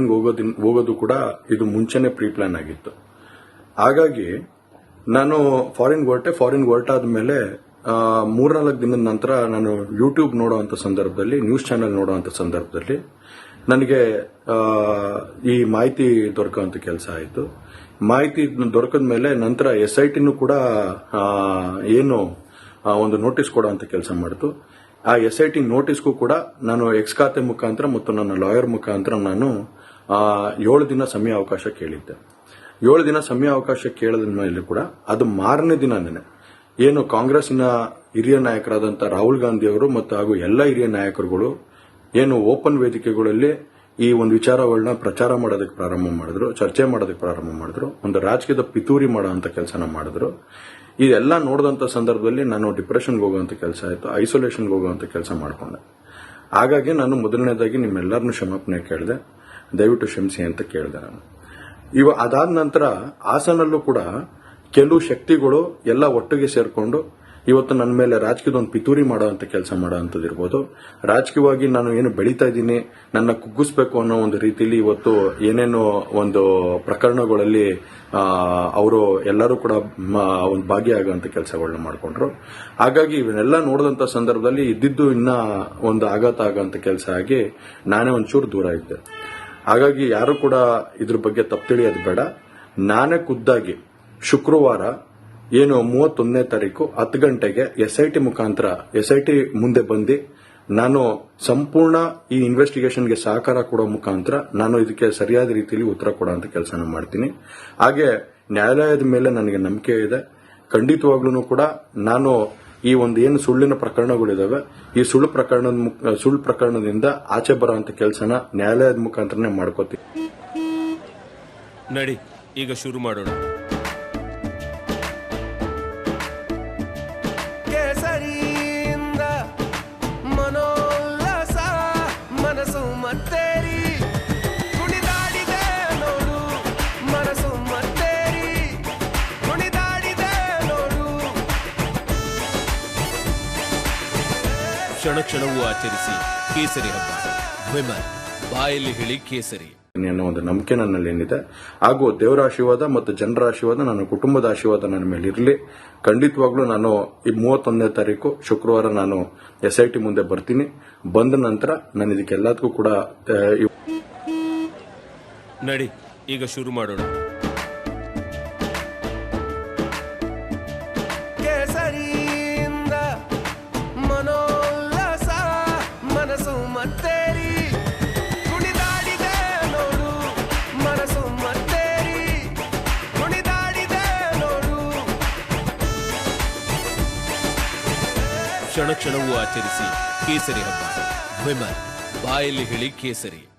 ಹೋಗೋದಿನ್, ಹೋಗೋದು ಕೂಡ ಇದು ಮುಂಚೆನೆ ಪ್ರೀ ಪ್ಲಾನ್ ಆಗಿತ್ತು. ಹಾಗಾಗಿ ನಾನು ಫಾರಿನ್ ಹೊರಟೆ ಫಾರಿನ್ ಹೊರಟಾದ್ಮೇಲೆ ಮೂರ್ನಾಲ್ಕು ದಿನದ ನಂತರ ನಾನು ಯೂಟ್ಯೂಬ್ ನೋಡುವಂತ ಸಂದರ್ಭದಲ್ಲಿ ನ್ಯೂಸ್ ಚಾನೆಲ್ ನೋಡುವಂತ ಸಂದರ್ಭದಲ್ಲಿ ನನಗೆ ಈ ಮಾಹಿತಿ ದೊರಕುವಂತ ಕೆಲಸ ಆಯಿತು. ಮಾಹಿತಿ ದೊರಕದ ಮೇಲೆ ನಂತರ ಎಸ್ ಐ ಟಿನೂ ಕೂಡ ಏನು ಒಂದು ನೋಟಿಸ್ ಕೊಡುವಂತ ಕೆಲಸ ಮಾಡಿತು. ಆ ಎಸ್ ಐ ಟಿ ನೋಟಿಸ್ಗೂ ಕೂಡ ನಾನು ಎಕ್ಸ್ ಖಾತೆ ಮುಖಾಂತರ ಮತ್ತು ನನ್ನ ಲಾಯರ್ ಮುಖಾಂತರ ನಾನು ಏಳು ದಿನ ಸಮಯ ಅವಕಾಶ ಕೇಳಿದ್ದೆ. ಏಳು ದಿನ ಸಮಯ ಅವಕಾಶ ಕೇಳಿದ ಮೇಲೆ ಕೂಡ ಅದು ಮಾರನೇ ದಿನನೇ ಏನು ಕಾಂಗ್ರೆಸ್ನ ಹಿರಿಯ ನಾಯಕರಾದಂಥ ರಾಹುಲ್ ಗಾಂಧಿ ಅವರು ಮತ್ತು ಹಾಗೂ ಎಲ್ಲ ಹಿರಿಯ ನಾಯಕರುಗಳು ಏನು ಓಪನ್ ವೇದಿಕೆಗಳಲ್ಲಿ ಈ ಒಂದು ವಿಚಾರಗಳನ್ನ ಪ್ರಚಾರ ಮಾಡೋದಕ್ಕೆ ಪ್ರಾರಂಭ ಮಾಡಿದ್ರು, ಚರ್ಚೆ ಮಾಡೋದಕ್ಕೆ ಪ್ರಾರಂಭ ಮಾಡಿದ್ರು, ಒಂದು ರಾಜಕೀಯದ ಪಿತೂರಿ ಮಾಡುವಂಥ ಕೆಲಸನ ಮಾಡಿದ್ರು. ಇದೆಲ್ಲ ನೋಡಿದಂಥ ಸಂದರ್ಭದಲ್ಲಿ ನಾನು ಡಿಪ್ರೆಷನ್ಗೆ ಹೋಗುವಂಥ ಕೆಲಸ ಆಯಿತು ಐಸೋಲೇಷನ್ಗೆ ಹೋಗುವಂಥ ಕೆಲಸ ಮಾಡಿಕೊಂಡೆ. ಹಾಗಾಗಿ ನಾನು ಮೊದಲನೇದಾಗಿ ನಿಮ್ಮೆಲ್ಲರನ್ನೂ ಕ್ಷಮಾಪಣೆ ಕೇಳಿದೆ. ದಯವಿಟ್ಟು ಕ್ಷಮಿಸಿ ಅಂತ ಕೇಳಿದೆ ನಾನು. ಇವ ಅದಾದ ನಂತರ ಹಾಸನಲ್ಲೂ ಕೂಡ ಕೆಲವು ಶಕ್ತಿಗಳು ಎಲ್ಲ ಒಟ್ಟಿಗೆ ಸೇರ್ಕೊಂಡು ಇವತ್ತು ನನ್ನ ಮೇಲೆ ರಾಜಕೀಯದ ಒಂದು ಪಿತೂರಿ ಮಾಡುವಂತ ಕೆಲಸ ಮಾಡುವಂಥದ್ದು ಇರ್ಬೋದು. ರಾಜಕೀಯವಾಗಿ ನಾನು ಏನು ಬೆಳೀತಾ ಇದ್ದೀನಿ, ನನ್ನ ಕುಗ್ಗಿಸ್ಬೇಕು ಅನ್ನೋ ಒಂದು ರೀತಿಯಲ್ಲಿ ಇವತ್ತು ಏನೇನು ಒಂದು ಪ್ರಕರಣಗಳಲ್ಲಿ ಅವರು ಎಲ್ಲರೂ ಕೂಡ ಒಂದು ಭಾಗಿಯಾಗುವಂಥ ಕೆಲಸಗಳನ್ನ ಮಾಡಿಕೊಂಡ್ರು. ಹಾಗಾಗಿ ಇವನ್ನೆಲ್ಲ ನೋಡಿದಂತ ಸಂದರ್ಭದಲ್ಲಿ ಇದ್ದಿದ್ದು ಇನ್ನ ಒಂದು ಆಘಾತ ಆಗುವಂತ ಕೆಲಸ ಆಗಿ ನಾನೇ ಒಂಚೂರು ದೂರ ಇದ್ದೆ. ಹಾಗಾಗಿ ಯಾರು ಕೂಡ ಇದ್ರ ಬಗ್ಗೆ ತಪ್ಪು ತಿಳಿಯೋದು ಬೇಡ. ನಾನೇ ಖುದ್ದಾಗಿ ಶುಕ್ರವಾರ ಏನು ಮೂವತ್ತೊಂದನೇ ತಾರೀಕು ಹತ್ತು ಗಂಟೆಗೆ ಎಸ್ ಐ ಟಿ ಮುಖಾಂತರ ಎಸ್ ಮುಂದೆ ಬಂದು ನಾನು ಸಂಪೂರ್ಣ ಈ ಇನ್ವೆಸ್ಟಿಗೇಷನ್ಗೆ ಸಹಕಾರ ಕೊಡೋ ಮುಖಾಂತರ ನಾನು ಇದಕ್ಕೆ ಸರಿಯಾದ ರೀತಿಯಲ್ಲಿ ಉತ್ತರ ಕೊಡೋಂಥ ಕೆಲಸನ ಮಾಡ್ತೀನಿ. ಹಾಗೆ ನ್ಯಾಯಾಲಯದ ಮೇಲೆ ನನಗೆ ನಂಬಿಕೆ ಇದೆ. ಖಂಡಿತವಾಗ್ಲೂ ಕೂಡ ನಾನು ಈ ಒಂದು ಏನು ಸುಳ್ಳಿನ ಪ್ರಕರಣಗಳಿದಾವೆ, ಈ ಸುಳ್ಳು ಪ್ರಕರಣದ ಮುಖ- ಸುಳ್ಳು ಪ್ರಕರಣದಿಂದ ಆಚೆ ಬರುವಂತ ಕೆಲಸನ ನ್ಯಾಯಾಲಯದ ಮುಖಾಂತರನೇ ಮಾಡ್ಕೋತೀವಿ. ನಡಿ, ಈಗ ಶುರು ಮಾಡೋಣ. ಕ್ಷಣ ಕ್ಷಣವೂ ಆಚರಿಸಿ ಕೇಸರಿ ಹಬ್ಬ. ವಿಮಲ್ ಬಾಯಲ್ಲಿ ಹೇಳಿ ಕೇಸರಿ. ಅನ್ನೋ ಒಂದು ನಂಬಿಕೆ ನನ್ನಲ್ಲಿ ಏನಿದೆ? ಹಾಗೂ ದೇವರ ಆಶೀರ್ವಾದ ಮತ್ತು ಜನರ ಆಶೀರ್ವಾದ ನನ್ನ ಕುಟುಂಬದ ಆಶೀರ್ವಾದ ನನ್ನ ಮೇಲೆ ಇರಲಿ. ಖಂಡಿತವಾಗ್ಲೂ ನಾನು ಈ ಮೂವತ್ತೊಂದನೇ ತಾರೀಕು ಶುಕ್ರವಾರ ನಾನು ಎಸ್ ಐ ಟಿ ಮುಂದೆ ಬರ್ತೀನಿ. ಬಂದ ನಂತರ ನಾನು ಇದಕ್ಕೆಲ್ಲದಕ್ಕೂ ಕೂಡ ನಡಿ ಈಗ ಶುರು ಮಾಡೋಣ. ಕೇಸರಿಯಿಂದ ಮನಸ್ಸು ಮತ್ತೇರಿ? ಕುಣಿದಾಡಿದೆ ನೋಡು, ಮನಸ್ಸು ಮತ್ತೇರಿ? ಕುಣಿದಾಡಿದೆ ನೋಡು. ಕ್ಷಣ ಕ್ಷಣವೂ ಆಚರಿಸಿ ಕೇಸರಿ ಹಬ್ಬ. ವಿಮಲ್, ಬಾಯಲ್ಲಿ ಹೇಳಿ ಕೇಸರಿ.